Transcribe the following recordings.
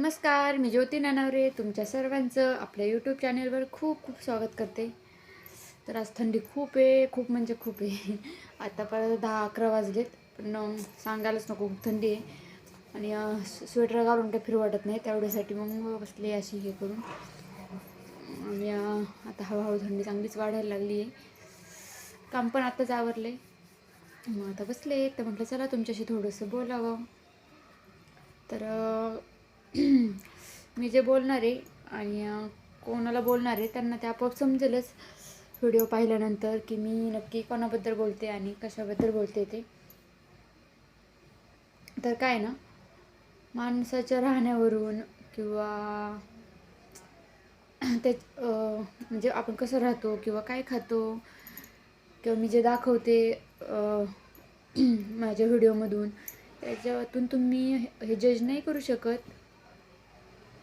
नमस्कार मी ज्योती नानावरे तुमच्या सर्वांचं आपल्या यूट्यूब चॅनेलवर खूप खूप स्वागत करते. तर आज थंडी खूप आहे खूप म्हणजे खूप आहे. आता परत दहा अकरा वाजलेत पण सांगायलाच नको खूप थंडी आहे. आणि स्वेटर घालून काही फिरू वाटत नाही तेवढ्यासाठी मग बसले अशी हे करून. आणि आता हळूहळू थंडी चांगलीच वाढायला लागली आहे. काम पण आत्ताच आवरले मग आता बसले तर म्हटलं चला तुमच्याशी थोडंसं बोलावं. तर मी जे बोलणार आहे आणि कोणाला बोलणार आहे त्यांना ते आपोआप समजेलच. व्हिडिओ पाहिल्यानंतर की मी नक्की कोणाबद्दल बोलते आणि कशाबद्दल बोलते ते. तर काय ना माणसाच्या राहण्यावरून किंवा ते म्हणजे आपण कसं राहतो किंवा काय खातो किंवा मी जे दाखवते माझ्या व्हिडिओमधून त्याच्यातून तुम्ही हे- हे जज नाही करू शकत.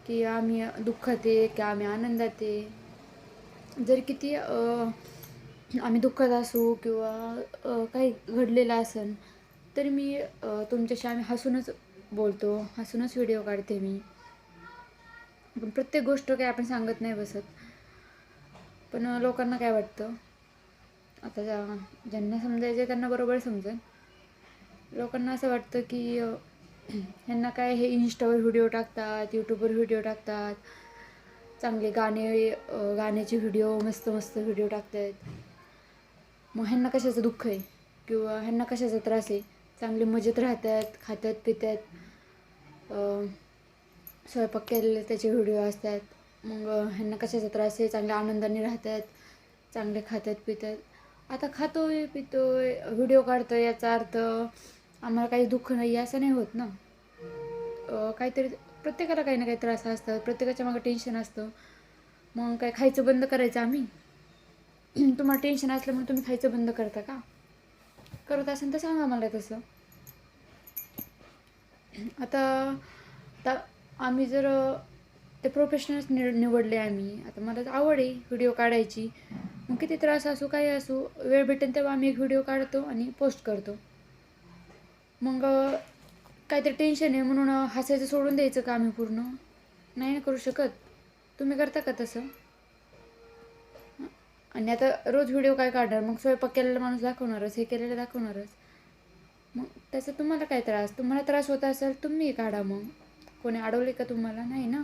की आम्ही दुःखात आहे की आम्ही आनंदात. आहे जर किती आम्ही दुःखात असू किंवा काही घडलेलं असेल तर मी तुमच्याशी आम्ही हसूनच बोलतो हसूनच व्हिडिओ काढते मी. पण प्रत्येक गोष्ट काही आपण सांगत नाही बसत. पण लोकांना काय वाटतं? आता ज्या- ज्यांना समजायचं आहे त्यांना बरोबर समजेल. लोकांना असं वाटतं की ह्यांना काय हे इंस्टावर व्हिडिओ टाकतात यूट्यूबवर व्हिडिओ टाकतात. चांगले गाणे गाण्याचे व्हिडिओ मस्त मस्त व्हिडिओ टाकतात मग ह्यांना कशाचं दुःख आहे? किंवा ह्यांना कशाचा त्रास आहे? चांगले मजेत राहतात खातात पितात. स्वयंपाक केलेले त्याचे व्हिडिओ असतात. मग ह्यांना कशाचा त्रास आहे? चांगल्या आनंदाने राहतात चांगले खातात पितात. आता खातोय पितोय व्हिडिओ काढतोय याचा अर्थ आम्हाला काही दुःख नाही असं नाही होत ना. काहीतरी प्रत्येकाला काही ना काही त्रास असतात प्रत्येकाच्या मागं टेन्शन असतं. मग काय खायचं बंद करायचं आम्ही? तुम्हाला टेन्शन असलं म्हणून तुम्ही खायचं बंद करता का? करत असेल तर सांगा मला तसं. आता आता आम्ही जर ते प्रोफेशनल्स नि निवडले आम्ही आता मला तर आवड आहे व्हिडिओ काढायची. मग किती त्रास असो काही असो वेळ भेटेल तेव्हा आम्ही एक व्हिडिओ काढतो आणि पोस्ट करतो. मग काहीतरी टेन्शन आहे म्हणून हसायचं सोडून द्यायचं का आम्ही पूर्ण? नाही ना करू शकत. तुम्ही करता का तसं? आणि आता रोज व्हिडिओ काय काढणार? मग स्वयंपाक केलेला माणूस दाखवणारच हे केलेलं दाखवणारच. मग त्याचा तुम्हाला काय त्रास? तुम्हाला त्रास होत असेल तुम्ही काढा मग. कोणी अडवले का तुम्हाला? नाही ना.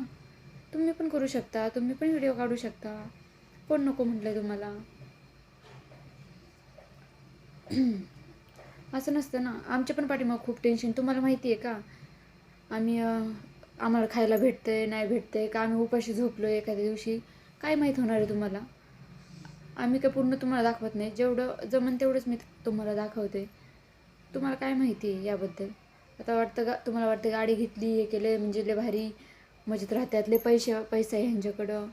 तुम्ही पण करू शकता. तुम्ही पण व्हिडिओ काढू शकता. कोण नको म्हटलं तुम्हाला? असं नसतं ना. आमच्या पण पाठीमाग खूप टेन्शन तुम्हाला माहिती आहे का? आम्ही आम्हाला खायला भेटतं आहे नाही भेटतंय का आम्ही उपाशी झोपलो आहे एखाद्या दिवशी? काय माहीत होणार आहे तुम्हाला? आम्ही काय पूर्ण तुम्हाला दाखवत नाही. जेवढं जमन तेवढंच मी तुम्हाला दाखवते. तुम्हाला काय माहिती आहे याबद्दल? आता वाटतं गा तुम्हाला वाटतं गाडी घेतली हे केले म्हणजे लय भारी मजेत राहत्यातले पैसे पैसा आहे ह्यांच्याकडं.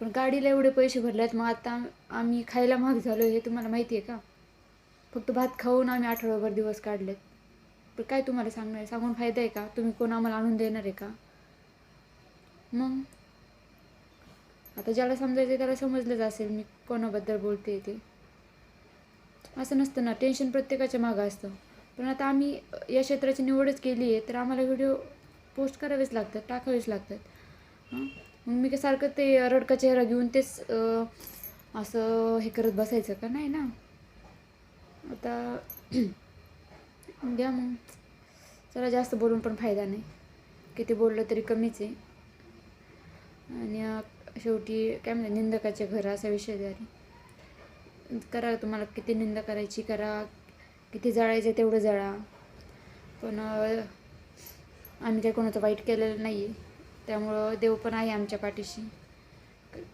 पण गाडीला एवढे पैसे भरले आहेत मग आता आम्ही खायला महाग झालो हे तुम्हाला माहिती आहे का? फक्त भात खाऊन आम्ही आठवडाभर दिवस काढलेत. पण काय तुम्हाला सांगणार? आहे? सांगून फायदा आहे का? तुम्ही कोण आम्हाला आणून देणार आहे का? मग? आता ज्याला समजायचं त्याला समजलंच असेल मी कोणाबद्दल बोलते ते. असं नसतं ना टेन्शन प्रत्येकाच्या मागं असतं. पण आता आम्ही या क्षेत्राची निवडच केली आहे तर आम्हाला व्हिडिओ पोस्ट करावेच लागतात टाकावेच लागतात. मग मी काय सारखं ते रडका चेहरा घेऊन तेच असं हे करत बसायचं का? नाही ना. आता घ्या मग. चला जास्त बोलून पण फायदा नाही. किती बोललं तरी कमीच आहे. आणि शेवटी काय म्हणतात निंदकाचे घर असा विषय झाली करा तुम्हाला किती निंद करायची करा. किती जळायचं तेवढं जळा. पण आम्ही काही कोणाचं वाईट केलेलं नाही आहे त्यामुळं देव पण आहे आमच्या पाठीशी.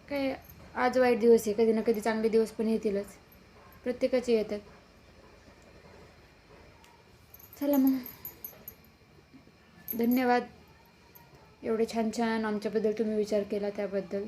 काय आज वाईट दिवस आहे. कधी ना कधी चांगले दिवस पण येतीलच. प्रत्येकाचे येतात. चला मग. धन्यवाद. एवढे छान छान आमच्याबद्दल तुम्ही विचार केला त्याबद्दल.